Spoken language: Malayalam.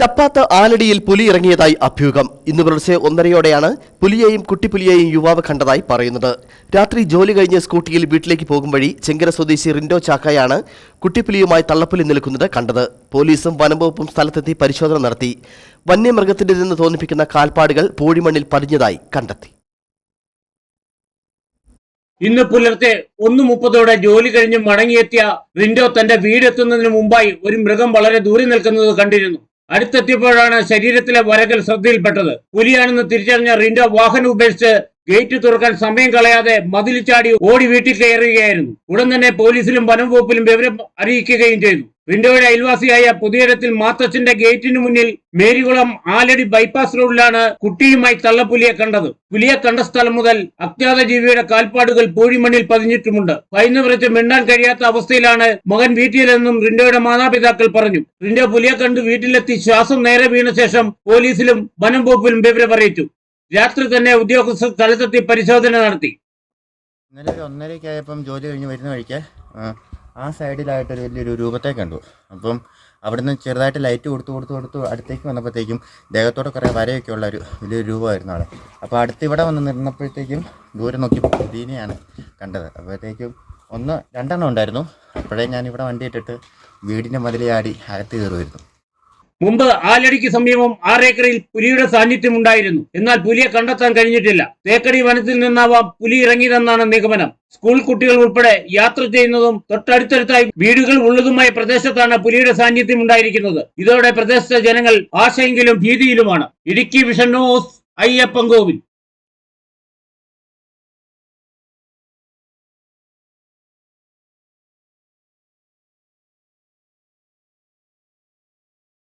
ചപ്പാത്ത് ആലടിയിൽ പുലി ഇറങ്ങിയതായി അഭ്യൂഹം. ഇന്ന് പുലർച്ചെ ഒന്നരയോടെയാണ് പുലിയെയും കുട്ടിപ്പുലിയെയും യുവാവ് കണ്ടതായി പറയുന്നത്. രാത്രി ജോലി കഴിഞ്ഞ് സ്കൂട്ടിയിൽ വീട്ടിലേക്ക് പോകും വഴി ചെങ്കര സ്വദേശി റിൻഡോ ചാക്കയാണ് കുട്ടിപ്പുലിയുമായി തള്ളപ്പുലി നിൽക്കുന്നത് കണ്ടത്. പോലീസും വനംവകുപ്പും സ്ഥലത്തെത്തി പരിശോധന നടത്തി. വന്യമൃഗത്തിന്റെതെന്ന് തോന്നിപ്പിക്കുന്ന കാൽപ്പാടുകൾ പൂഴിമണ്ണിൽ പതിഞ്ഞതായി കണ്ടെത്തി. ഇന്ന് പുലർത്തെ ഒന്ന് മുപ്പതോടെ ജോലി കഴിഞ്ഞ് മടങ്ങിയെത്തിയ റിൻഡോ തന്റെ വീടെത്തുന്നതിന് മുമ്പായി ഒരു മൃഗം വളരെ ദൂരെ നിൽക്കുന്നത് കണ്ടിരുന്നു. അടുത്തെത്തിയപ്പോഴാണ് ശരീരത്തിലെ വരകൾ ശ്രദ്ധയിൽപ്പെട്ടത്. പുലിയാണെന്ന് തിരിച്ചറിഞ്ഞ റിൻഡോ വാഹനം ഉപേക്ഷിച്ച് ഗേറ്റ് തുറക്കാൻ സമയം കളയാതെ മതിൽ ഓടി വീട്ടിൽ കയറുകയായിരുന്നു. ഉടൻ തന്നെ പോലീസിലും വനംവകുപ്പിലും വിവരം അറിയിക്കുകയും ചെയ്തു. റിൻഡോയുടെ അയൽവാസിയായ പുതിയടത്തിൽ മാത്തച്ഛന്റെ ഗേറ്റിന് മുന്നിൽ മേരികുളം ആലടി ബൈപ്പാസ് റോഡിലാണ് കുട്ടിയുമായി തള്ളപ്പുലിയെ കണ്ടത്. പുലിയെ കണ്ട സ്ഥലം മുതൽ അജ്ഞാത ജീവിയുടെ കാൽപ്പാടുകൾ പൂഴിമണ്ണിൽ പതിഞ്ഞിട്ടുമുണ്ട്. ഭയന്ന് വിറച്ച് മിണ്ടാൻ കഴിയാത്ത അവസ്ഥയിലാണ് മകൻ വീട്ടിലെന്നും റിൻഡോയുടെ മാതാപിതാക്കൾ പറഞ്ഞു. റിൻഡോ പുലിയെ കണ്ട് വീട്ടിലെത്തി ശ്വാസം നേരെ വീണ ശേഷം പോലീസിലും വനം വകുപ്പിലും വിവരം അറിയിച്ചു. രാത്രി തന്നെ ഉദ്യോഗസ്ഥർ സ്ഥലത്തെത്തി പരിശോധന നടത്തി. ഇന്നലെ ജോലി കഴിഞ്ഞ് വരുന്ന വഴിക്ക് ആ, സൈഡിലായിട്ട് ഒരു വലിയൊരു രൂപത്തെ കണ്ടു. അപ്പം അവിടുന്ന് ചെറുതായിട്ട് ലൈറ്റ് കൊടുത്തു കൊടുത്തു കൊടുത്തു അടുത്തേക്ക് വന്നപ്പോഴത്തേക്കും ദേഹത്തോടെ കുറേ വരയൊക്കെ ഉള്ള ഒരു വലിയൊരു രൂപമായിരുന്നു അവിടെ. അപ്പോൾ അടുത്ത് ഇവിടെ വന്ന് നിന്നപ്പോഴത്തേക്കും ദൂരെ നോക്കി ദീനെയാണ് കണ്ടത്. അപ്പോഴത്തേക്കും ഒന്ന് രണ്ടെണ്ണം ഉണ്ടായിരുന്നു. അപ്പോഴേ ഞാൻ വണ്ടി ഇട്ടിട്ട് വീടിന്റെ മതിലയാടി അകത്ത് കയറുമായിരുന്നു. മുമ്പ് ആലടിക്ക് സമീപം ആറേക്കറിൽ പുലിയുടെ സാന്നിധ്യം ഉണ്ടായിരുന്നു. എന്നാൽ പുലിയെ കണ്ടെത്താൻ കഴിഞ്ഞിട്ടില്ല. തേക്കടി വനത്തിൽ നിന്നാവാം പുലി ഇറങ്ങിയതെന്നാണ് നിഗമനം. സ്കൂൾ കുട്ടികൾ ഉൾപ്പെടെ യാത്ര ചെയ്യുന്നതും തൊട്ടടുത്തടുത്തായി വീടുകൾ ഉള്ളതുമായ പ്രദേശത്താണ് പുലിയുടെ സാന്നിധ്യം ഉണ്ടായിരിക്കുന്നത്. ഇതോടെ പ്രദേശത്തെ ജനങ്ങൾ ആശയെങ്കിലും ഭീതിയിലുമാണ്. Idukki vision news Ayyappankovil